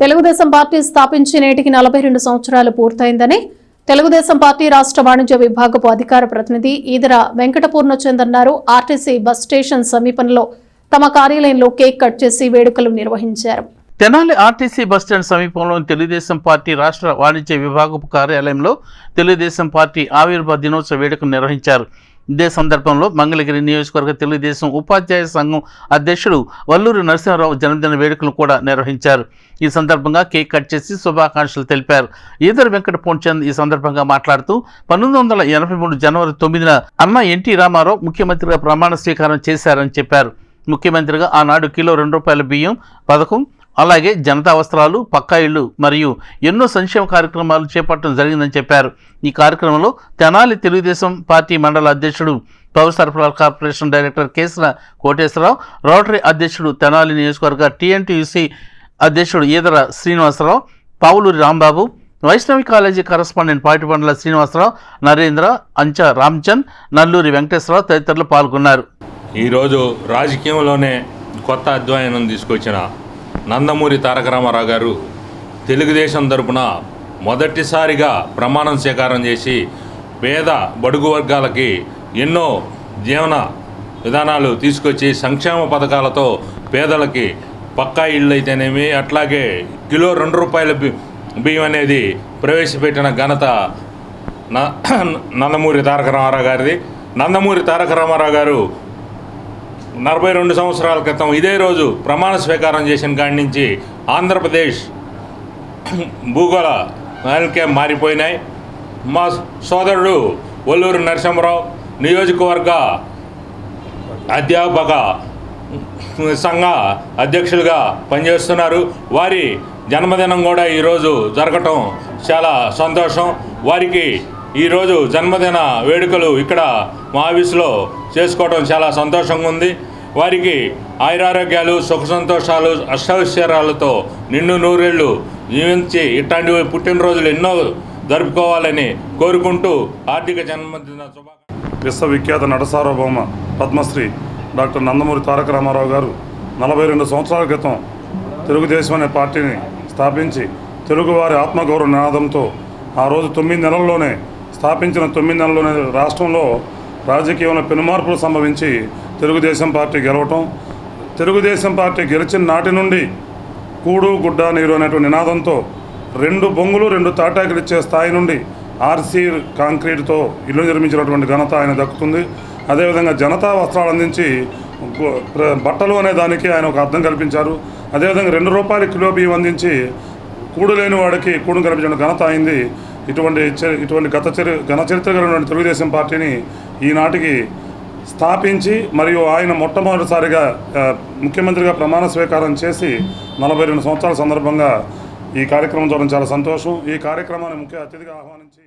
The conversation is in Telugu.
తెలుగుదేశం పార్టీ స్థాపించి నేటికి నలభై రెండు సంవత్సరాలు పూర్తయిందని తెలుగుదేశం పార్టీ రాష్ట్ర వాణిజ్య విభాగపు అధికార ప్రతినిధి ఈదర వెంకటపూర్ణచంద్ అన్నారు ఆర్టీసీ బస్ స్టేషన్ సమీపంలో తమ కార్యాలయంలో కేక్ కట్ చేసి వేడుకలు నిర్వహించారు. తెనాలి ఆర్టీసీ బస్టాండ్ సమీపంలోని తెలుగుదేశం పార్టీ రాష్ట్ర వాణిజ్య విభాగపు కార్యాలయంలో తెలుగుదేశం పార్టీ ఆవిర్భావ దినోత్సవ వేడుకలు నిర్వహించారు. ఇదే సందర్భంలో మంగళగిరి నియోజకవర్గ తెలుగుదేశం ఉపాధ్యాయ సంఘం అధ్యక్షుడు వల్లూరు నరసింహారావు జన్మదిన వేడుకలు కూడా నిర్వహించారు. ఈ సందర్భంగా కేక్ కట్ చేసి శుభాకాంక్షలు తెలిపారు. ఈదర్ వెంకట పొన్చంద్ ఈ సందర్భంగా మాట్లాడుతూ పంతొమ్మిది వందల ఎనభై మూడు జనవరి తొమ్మిదిన అన్న ఎన్టీ రామారావు ముఖ్యమంత్రిగా ప్రమాణ స్వీకారం చేశారని చెప్పారు. ముఖ్యమంత్రిగా ఆనాడు కిలో రెండు రూపాయల బియ్యం పథకం అలాగే జనతా అవసరాలు పక్కా ఇళ్ళు మరియు ఎన్నో సంక్షేమ కార్యక్రమాలు చేపట్టడం జరిగిందని చెప్పారు. ఈ కార్యక్రమంలో తెనాలి తెలుగుదేశం పార్టీ మండల అధ్యక్షుడు పవర్ సరఫరాల కార్పొరేషన్ డైరెక్టర్ కేసుల కోటేశ్వరరావు రోటరీ అధ్యక్షుడు తెనాలి నియోజకవర్గ టీఎన్టీయూసీ అధ్యక్షుడు ఈదర శ్రీనివాసరావు పావులూరి రాంబాబు వైష్ణవి కాలేజీ కరస్పాండెంట్ పాటిబండ్ల శ్రీనివాసరావు నరేంద్ర అంచ రామ్చంద్ నల్లూరి వెంకటేశ్వరరావు తదితరులు పాల్గొన్నారు. ఈరోజు రాజకీయంలోనే కొత్త అధ్యయనం తీసుకొచ్చిన నందమూరి తారక రామారావు గారు తెలుగుదేశం తరపున మొదటిసారిగా ప్రమాణం స్వీకారం చేసి పేద బడుగు వర్గాలకి ఎన్నో జీవన విధానాలు తీసుకొచ్చి సంక్షేమ పథకాలతో పేదలకి పక్కా ఇళ్ళు అయితేనేమి అట్లాగే కిలో రెండు రూపాయల బి బియ్యం అనేది ప్రవేశపెట్టిన ఘనత న- నందమూరి తారక రామారావు గారిది. నందమూరి తారక రామారావు గారు నలభై రెండు సంవత్సరాల క్రితం ఇదే రోజు ప్రమాణ స్వీకారం చేసిన కాడి నుంచి ఆంధ్రప్రదేశ్ భూగోళ నాయకే మారిపోయినాయి. మా సోదరుడు ఒల్లూరు నరసింహరావు నియోజకవర్గ అధ్యాపక సంఘ అధ్యక్షులుగా పనిచేస్తున్నారు. వారి జన్మదినం కూడా ఈరోజు జరగటం చాలా సంతోషం. వారికి ఈరోజు జన్మదిన వేడుకలు ఇక్కడ మా ఆఫీసులో చేసుకోవడం చాలా సంతోషంగా ఉంది. వారికి ఆయురారోగ్యాలు సుఖ సంతోషాలు అష్టైశ్వర్యాలతో నిండు నూరేళ్ళు జీవించి ఇట్లాంటి పుట్టినరోజులు ఎన్నో జరుపుకోవాలని కోరుకుంటూ ఆర్థిక జన్మదిన శుభాకాంక్షలు. విశ్వవిఖ్యాత నటసార్వభౌమ పద్మశ్రీ డాక్టర్ నందమూరి తారక రామారావు గారు నలభై రెండు సంవత్సరాల క్రితం తెలుగుదేశం అనే పార్టీని స్థాపించి తెలుగువారి ఆత్మగౌరవ నినాదంతో ఆ రోజు తొమ్మిది నెలల్లోనే స్థాపించిన తొమ్మిది నెలల్లోనే రాష్ట్రంలో రాజకీయంలో పెనుమార్పులు సంభవించి తెలుగుదేశం పార్టీ గెలవటం తెలుగుదేశం పార్టీ గెలిచిన నాటి నుండి కూడు గుడ్డ నీరు అనేటువంటి నినాదంతో రెండు బొంగులు రెండు తాటాకులు ఇచ్చే స్థాయి నుండి ఆర్సీ కాంక్రీట్తో ఇల్లు నిర్మించినటువంటి ఘనత ఆయన దక్కుతుంది. అదేవిధంగా జనతా వస్త్రాలు అందించి బట్టలు అనే దానికి ఆయన ఒక అర్థం కల్పించారు. అదేవిధంగా రెండు రూపాయలు కిలో బియ్యం అందించి కూడు లేని వాడికి కూడు కల్పించిన ఘనత అయింది. ఇటువంటి ఇటువంటి గత చరి ఘన చరిత్ర కలిగినటువంటి తెలుగుదేశం పార్టీని ఈనాటికి స్థాపించి మరియు ఆయన మొట్టమొదటిసారిగా ముఖ్యమంత్రిగా ప్రమాణ స్వీకారం చేసి నలభై రెండు సంవత్సరాల సందర్భంగా ఈ కార్యక్రమం చూడడం చాలా సంతోషం. ఈ కార్యక్రమాన్ని ముఖ్య అతిథిగా ఆహ్వానించి